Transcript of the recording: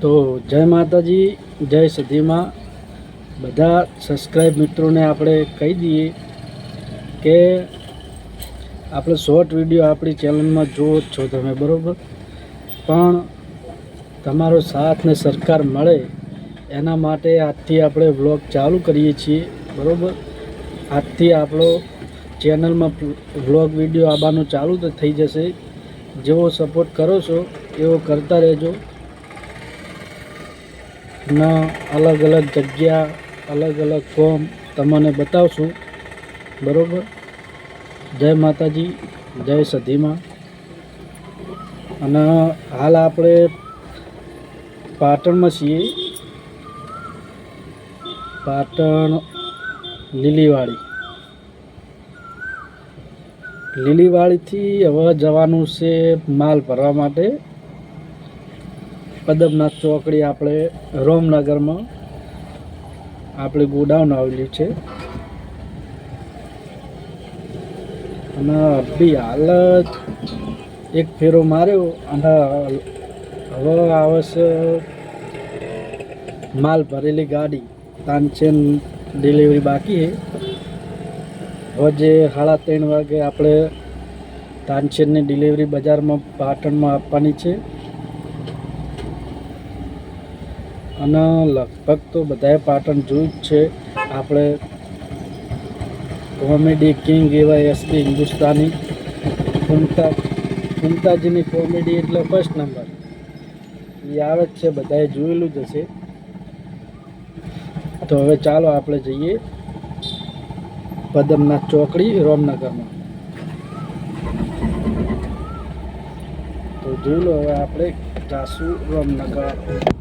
તો જય માતાજી, જય સધીમાં. બધા સબસ્ક્રાઈબ મિત્રોને આપણે કહી દઈએ કે આપણે શોર્ટ વીડિયો આપણી ચેનલમાં જુઓ છો તમે, બરાબર? પણ તમારો સાથ ને સરકાર મળે એના માટે આજથી આપણે વ્લોગ ચાલુ કરીએ છીએ, બરાબર? આજથી આપણો ચેનલમાં વ્લોગ વીડિયો આવવાનું ચાલુ તો થઈ જશે. જેવો સપોર્ટ કરો છો, એવો કરતા રહેજો. ના અલગ અલગ જગ્યા, અલગ અલગ ફોર્મ તમને બતાવશું. બરાબર? જય માતાજી, જય સધીમાં. અને હાલ આપણે પાટણમાં છીએ. પાટણ લીલીવાડી. લીલીવાડીથી હવે જવાનું છે માલ ભરવા માટે. પદમનાથ ચોકડી આપણે રોમનગરમાં આપણે ગોડાઉન આવેલું છે. અને બી હાલ એક ફેરો માર્યો અને હવે આવે છે માલ ભરેલી ગાડી. તાનચેન ડિલિવરી બાકી હવે જે સાડા ત્રણ વાગે આપણે તાનચેનની ડિલિવરી બજારમાં પાટણમાં આપવાની છે. અને લગભગ તો બધાએ પાટણ જોયું જ છે. આપણે કોમેડી કિંગ એવા એસપી હિન્દુસ્તાની. ફૂમતા ફૂમતાજીની કોમેડી એટલે ફર્સ્ટ નંબર એ આવે જ છે, બધાએ જોયેલું જ હશે. તો હવે ચાલો આપણે જઈએ પદમનાથ ચોકડી રોમનગરમાં. તો જોઈ લો હવે આપણે જાસુ રોમનગર.